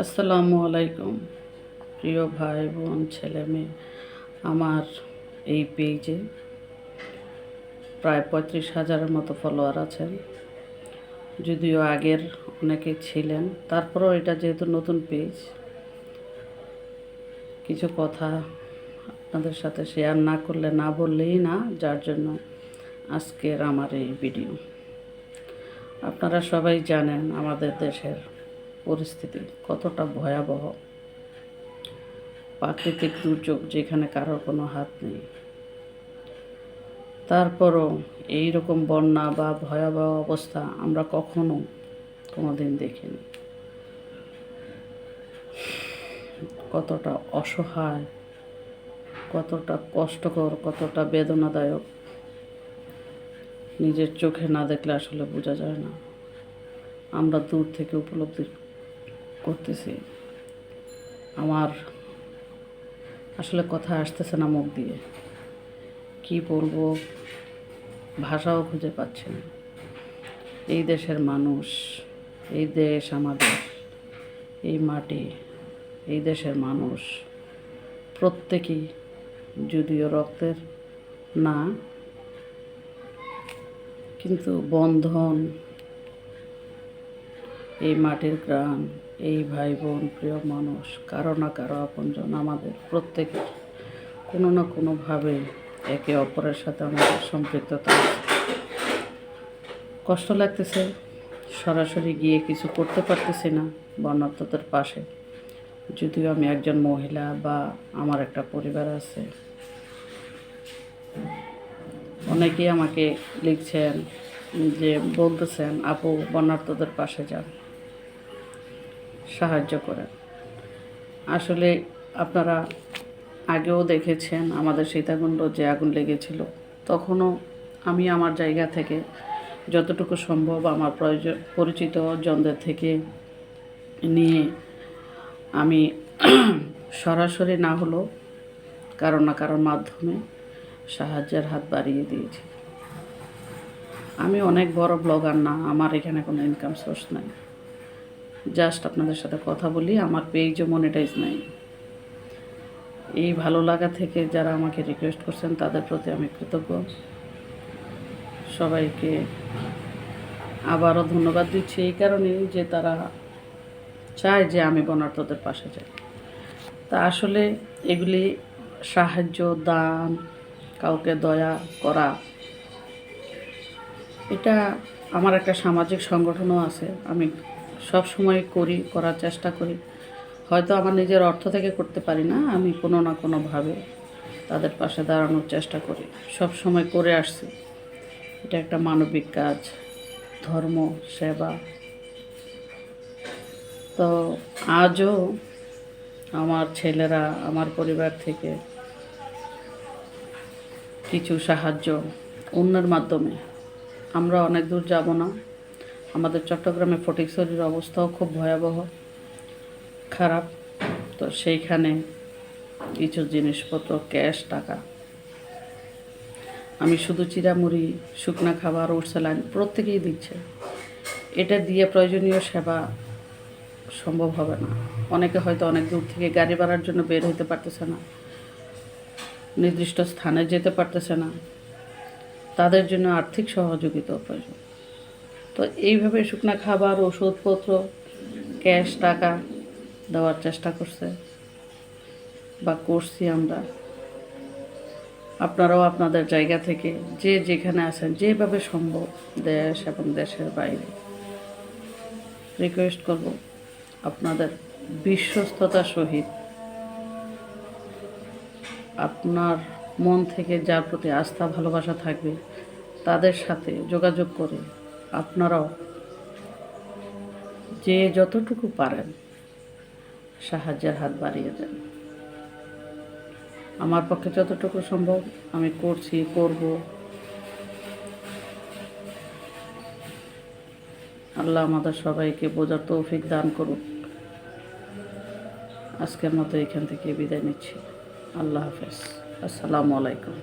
আসসালামু আলাইকুম। প্রিয় ভাই, বোন, ছেলে, মেয়ে, আমার এই পেজে প্রায় পঁয়ত্রিশ হাজারের মতো ফলোয়ার আছেন। যদিও আগের অনেকে ছিলেন, তারপরেও এটা যেহেতু নতুন পেজ, কিছু কথা আপনাদের সাথে শেয়ার না করলে, না বললেই না, যার জন্য আজকের আমার এই ভিডিও আপনারা সবাই জানেন আমাদের দেশের পরিস্থিতি কতটা ভয়াবহ। প্রাকৃতিক দুর্যোগ যেখানে কারোর কোনো হাত নেই। তারপরও এই রকম বন্যা বা ভয়াবহ অবস্থা আমরা কখনো কোনো দিন দেখিনি। কতটা অসহায়, কতটা কষ্টকর, কতটা বেদনাদায়ক। নিজের চোখে না দেখলে আসলে বোঝা যায় না। আমরা দূর থেকে উপলব্ধি করতেছি। আমার আসলে কথা আসতেছে না মুখ দিয়ে। কি বলব? ভাষাও খুঁজে পাচ্ছি না। এই দেশের মানুষ, এই দেশ আমাদের, এই মাটি, এই দেশের মানুষ, প্রত্যেকেই যদিও রক্তের না, কিন্তু বন্ধন এই মাটির গ্রাম, এই ভাই বোন প্রিয় মানুষ, কারও না কারও আপনজন আমাদের প্রত্যেকের। কোনো না কোনোভাবে একে অপরের সাথে আমাদের সম্পৃক্ততা কষ্ট লাগতেছে, সরাসরি গিয়ে কিছু করতে পারতেছি না বর্ণার্থদের পাশে। যদিও আমি একজন মহিলা বা আমার একটা পরিবার আছে। অনেকেই আমাকে লিখছেন যে, বলতেছেন, আপু বন্যার্থদের পাশে যান। সাহায্য করেন। আসলে আপনারা আগেও দেখেছেন আমাদের সীতাকুণ্ড যে আগুন লেগেছিল। তখনও আমি আমার জায়গা থেকে যতটুকু সম্ভব আমার প্রয়োজন পরিচিত জনদের থেকে নিয়ে আমি সরাসরি না হলেও কারও না কারোর মাধ্যমে সাহায্যের হাত বাড়িয়ে দিয়েছি। আমি অনেক বড় ব্লগার না, আমার এখানে কোনো ইনকাম সোর্স নাই। জাস্ট আপনাদের সাথে কথা বলি, আমার পেজও মনিটাইজ নাই। এই ভালো লাগা থেকে যারা আমাকে রিকোয়েস্ট করছেন, তাদের প্রতি আমি কৃতজ্ঞ। সবাইকে আবারও ধন্যবাদ দিচ্ছি, এই কারণেই যে তারা চায় যে আমি বনার্থদের পাশে যাই। তা আসলে এগুলি সাহায্য, দান, কাউকে দয়া করা, এটা আমার একটা সামাজিক সংগঠনও আছে, আমি সব সময় করি, করার চেষ্টা করি। হয়তো আমার নিজের অর্থ থেকে করতে পারি না, আমি কোনো না কোনোভাবে তাদের পাশে দাঁড়ানোর চেষ্টা করি। সব সময় করে আসছি। এটা একটা মানবিক কাজ, ধর্ম, সেবা। তো আজও আমার ছেলেরা, আমার পরিবার থেকে কিছু সাহায্য অন্যের মাধ্যমে। আমরা অনেক দূর যাব না। আমাদের চট্টগ্রামে ফটিক ফটিকছড়ির অবস্থাও খুব ভয়াবহ, খারাপ। তো সেইখানে কিছু জিনিসপত্র, ক্যাশ, টাকা। আমি শুধু চিরামুড়ি, শুকনা খাবার উঠসালান প্রত্যেকেই দিচ্ছে। এটা দিয়ে প্রয়োজনীয় সেবা সম্ভব হবে না। অনেকে হয়তো অনেক দূর থেকে গাড়ি ভাড়ার জন্য বের হতে পারতেছে না, নির্দিষ্ট স্থানে যেতে পারতেছে না। তাদের জন্য আর্থিক সহযোগিতা প্রয়োজন। তো এইভাবে শুকনা খাবার, ওষুধপত্র, ক্যাশ টাকা দেওয়ার চেষ্টা করছে বা করছি আমরা। আপনারাও আপনাদের জায়গা থেকে যে যেখানে আছেন, যেভাবে সম্ভব দেশ এবং দেশের বাইরে রিকোয়েস্ট করব আপনাদের বিশ্বস্ততার সহিত। আপনার মন থেকে যার প্রতি আস্থা, ভালোবাসা থাকবে, তাদের সাথে যোগাযোগ করে আপনারাও যে যতটুকু পারেন সাহায্যের হাত বাড়িয়ে দেন। আমার পক্ষে যতটুকু সম্ভব আমি করছি, করব। আল্লাহ আমাদের সবাইকে বোঝার তৌফিক দান করুক। আজকের মতো এখান থেকে বিদায় নিচ্ছি। আল্লাহ হাফেজ। আসসালামু আলাইকুম।